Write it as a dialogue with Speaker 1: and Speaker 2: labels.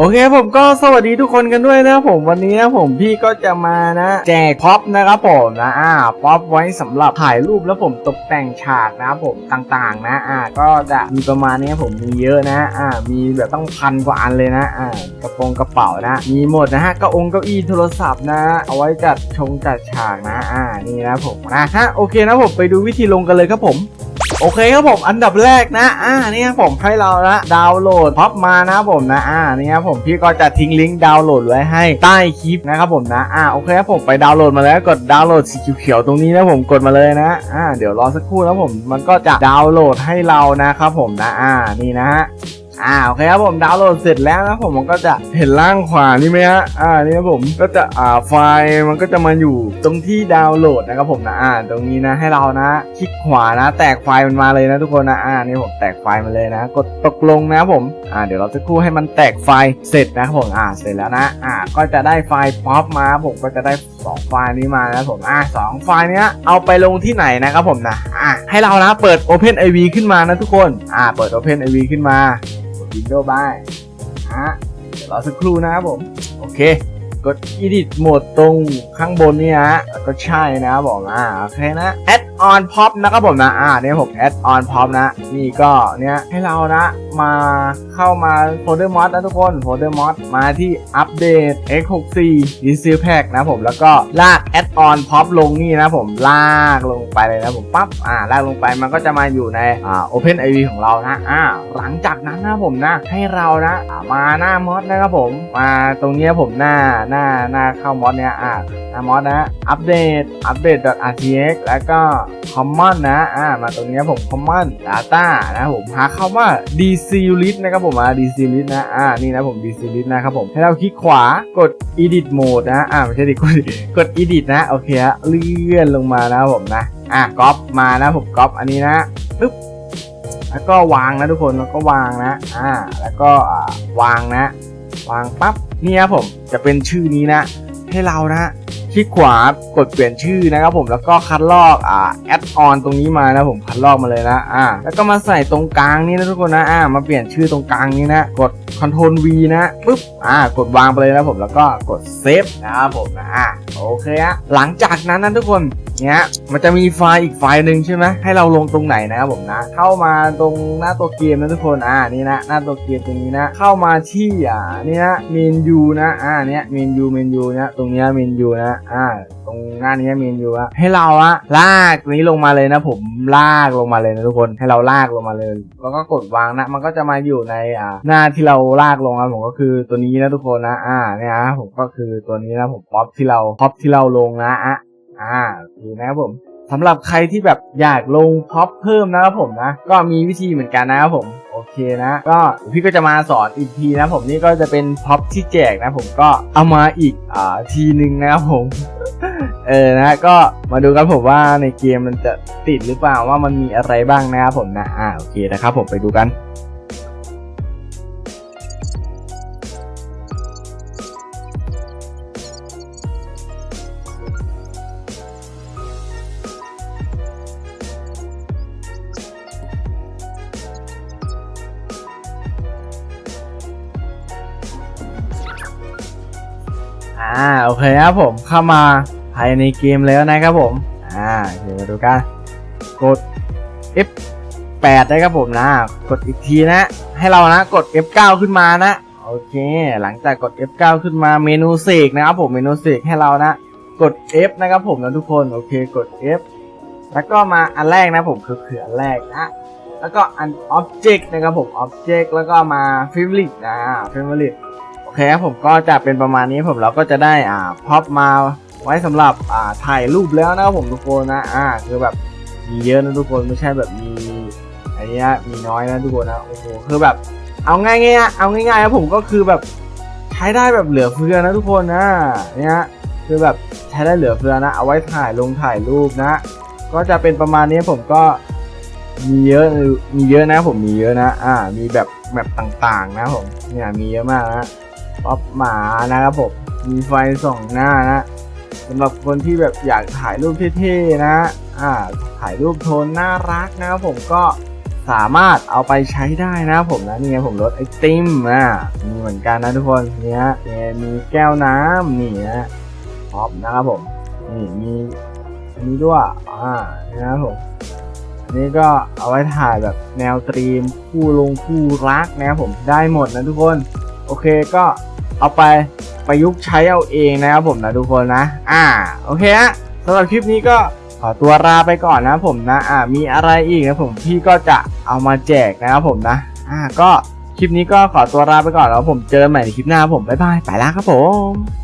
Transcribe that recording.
Speaker 1: โอเคผมก็สวัสดีทุกคนกันด้วยนะผมวันนี้นะผมพี่ก็จะมานะ แจกพ็อปนะครับผมนะอ่าพ็อปไว้สำหรับถ่ายรูปแล้วผมตกแต่งฉากนะครับผมต่างๆ นะอ่าก็จะมีประมาณนี้ผมมีเยอะนะอ่ามีแบบต้องพันกว่าอันเลยนะอ่ากระโปรงกระเป๋านะ มีหมดนะฮะเก็องเก้าอี้โทรศัพท์นะ เอาไว้จัดชงจัดฉากนะอ่านี่นะผมนะฮะโอเคนะผมไปดูวิธีลงกันเลยครับผม โอเคครับผมอันดับแรกนะอ่านี่ครับผมให้เรานะดาวน์โหลดพ็อปมานะผมนะอ่านี่ครับผมพี่ก็จะทิ้งลิงก์ดาวน์โหลดไว้ให้ใต้คลิปนะครับผมนะอ่าโอเคครับผมไปดาวน์โหลดมาแล้วกดดาวน์โหลดสีเขียวๆตรงนี้นะผมกดมาเลยนะอ่าเดี๋ยวรอสักครู่นะผมมันก็จะดาวน์โหลดให้เรานะครับผมนะอ่านี่นะฮะ อ่าโอเคครับผมดาวน์โหลดเสร็จแล้วนะผมมันก็จะเห็นล่างขวานี่ไหมฮะอ่านี่ครับผมก็จะอ่าไฟล์มันก็จะมาอยู่ตรงที่ดาวน์โหลดนะครับผมนะอ่าตรงนี้นะให้เรานะคลิกขวานะ แตกไฟล์มันมาเลยนะทุกคนนะอ่านี่ผมแตกไฟล์มาเลยนะ กดตกลงนะครับผมอ่าเดี๋ยวเราจะคู่ให้มันแตกไฟล์เสร็จนะครับผมอ่าเสร็จแล้วนะอ่าก็จะได้ไฟล์ป๊อปมาผมก็จะได้สองไฟล์นี้มานะผมอ่าสองไฟล์นี้เอาไปลงที่ไหนนะครับผมนะอ่าให้เรานะเปิด Open IV ขึ้นมานะทุกคนอ่าเปิด Open IV ขึ้นมา วินโดว์บายฮะเดี๋ยวรอสักครู่นะครับผม โอเค กด edit โหมดตรงข้างบนนี่นะแล้วก็ใช่นะครับผมอ่าโอเคนะ add on pop นะครับผมนะอ่าเนี่ยผม add on pop นะ นี่ก็เนี่ยให้เรานะ มาเข้ามาโฟลเดอร์มอดนะทุกคนโฟลเดอร์มอดมาที่อัปเดต x64 d s e a l pack นะผมแล้วก็ลาก add on pop ลงนี่นะผมลากลงไปเลยนะผมปั๊บอ่าลากลงไปมันก็จะมาอยู่ในอ่า open iv ของเรานะอ่าหลังจากนั้นนะผมนะ ให้เรานะมาหน้ามอดนะครับผม มาตรงเนี้ยผมหน้าหน้าหน้าเข้ามอดเนี้ยอ่าหน้ามอดนะอัปเดตอัปเดต .rtx แล้วก็ common นะอ่ามาตรงเนี้ยผม common data นะผมหาคำว่า dc list นะครับผมมา dc list นะอ่านี่นะผม dc list นะครับผมให้เราคลิกขวากด edit mode นะอ่าไม่ใช่ดิกดกด edit นะโอเคฮะเลื่อนลงมานะครับผมนะอะก๊อปมานะผมก๊อปอันนี้นะปึ๊บแล้วก็วางนะทุกคนแล้วก็วางนะอ่าแล้วก็อ่าวางนะ วางปั๊บนี่ครับผมจะเป็นชื่อนี้นะ ให้เรานะ คลิกขวากดเปลี่ยนชื่อนะครับผมแล้วก็คัดลอกอ่าแอดออนตรงนี้มานะผมคัดลอกมาเลยนะอ่าแล้วก็มาใส่ตรงกลางนี่นะทุกคนนะอ่ามาเปลี่ยนชื่อตรงกลางนี้นะกด Ctrl V นะปุ๊บอ่ากดวางไปเลยนะผมแล้วก็กดเซฟนะครับผมนะอ่าโอเคฮะหลังจากนั้นนะทุกคน เนี้ยมันจะมีไฟล์อีกไฟล์หนึ่งใช่ไหมให้เราลงตรงไหนนะครับผมนะ เข้ามาตรงหน้าตัวเกมนะทุกคนอ่านี่นะหน้าตัวเกมตรงนี้นะ เข้ามาที่อ่านี่นะเมนยูนะอ่าเนี้ยเมนยูเมนยูนะตรงเนี้ยเมนยูนะอ่าตรงหน้านี้เมนยูอะให้เราอะลากนี้ลงมาเลยนะ ผมลากลงมาเลยนะทุกคนให้เราลากลงมาเลย แล้วก็กดวางนะ มันก็จะมาอยู่ในอ่าหน้าที่เราลากลงนะผมก็คือตัวนี้นะทุกคนนะอ่าเนี่ยนะผมก็คือตัวนี้นะผมป๊อปที่เราป๊อปที่เราลงนะอะ อ่าดีนะครับผมสำหรับใครที่แบบอยากลงพ็อปเพิ่มนะครับผมนะ ก็มีวิธีเหมือนกันนะครับผมโอเคนะ ก็พี่ก็จะมาสอนอีกทีนะผมนี่ก็จะเป็นพ็อปที่แจกนะผมก็เอามาอีกอ่าทีหนึ่งนะครับผมเออนะก็มาดูกันผมว่าในเกมมันจะติดหรือเปล่าว่ามันมีอะไรบ้างนะครับผมนะอ่าโอเคนะครับผมไปดูกัน อ่าโอเคครับผมเข้ามาภายในเกมแล้วนะครับผม อ่าเดี๋ยวมาดูกันกด F8 ได้ครับผมนะ กดอีกทีนะ ให้เรานะกด F9 ขึ้นมานะโอเค หลังจากกด F9 ขึ้นมาเมนูเสกนะครับผมเมนูเสกให้เรานะ กด F นะครับผมนะทุกคนโอเคกด F แล้วก็มาอันแรกนะผมคือคืออันแรกนะ แล้วก็อัน Object นะครับผม Object แล้วก็มา Favorite นะ Favorite เคครับผมก็จะเป็นประมาณนี้ผมเราก็จะได้อ่าพ็อปมาไว้สำหรับอ่าถ่ายรูปแล้วนะครับผมทุกคนนะอ่าคือแบบมีเยอะนะทุกคนไม่ใช่แบบมีอันนี้มีน้อยนะทุกคนนะโอ้โหคือแบบเอาง่ายๆเอาง่ายๆครับผมก็คือแบบใช้ได้แบบเหลือเฟือนะทุกคนนะเนี่ยคือแบบใช้ได้เหลือเฟือนะ เอาไว้ถ่ายลงถ่ายรูปนะ ก็จะเป็นประมาณนี้ผมก็มีเยอะมีเยอะนะผมมีเยอะนะ อ่า มีแบบแบบต่างๆนะผมเนี่ยมีเยอะมากนะ ป๊อปหมานะครับผมมีไฟส่องหน้านะสำหรับคนที่แบบอยากถ่ายรูปเท่ๆนะอ่าถ่ายรูปโทนน่ารักนะครับผมก็สามารถเอาไปใช้ได้นะผมนะนี่ไงผมรถไอติมอะมีเหมือนกันนะทุกคนเนี้ยมีแก้วน้ำนี่นะท็อปนะครับผมนี่มีนี้ด้วยอ่านี่นะครับผมอันนี้ก็เอาไว้ถ่ายแบบแนวตรีมคู่ลงคู่รักนะครับผมได้หมดนะทุกคน โอเคก็เอาไปประยุกต์ใช้เอาเองนะครับผมนะทุกคนนะ อ่า โอเคฮะสำหรับคลิปนี้ก็ขอตัวลาไปก่อนนะผมนะ อ่า มีอะไรอีกนะผมพี่ก็จะเอามาแจกนะครับผมนะ อ่า ก็คลิปนี้ก็ขอตัวลาไปก่อนแล้วผมเจอกันใหม่ในคลิปหน้าผมบ๊ายบายไปแล้วครับผม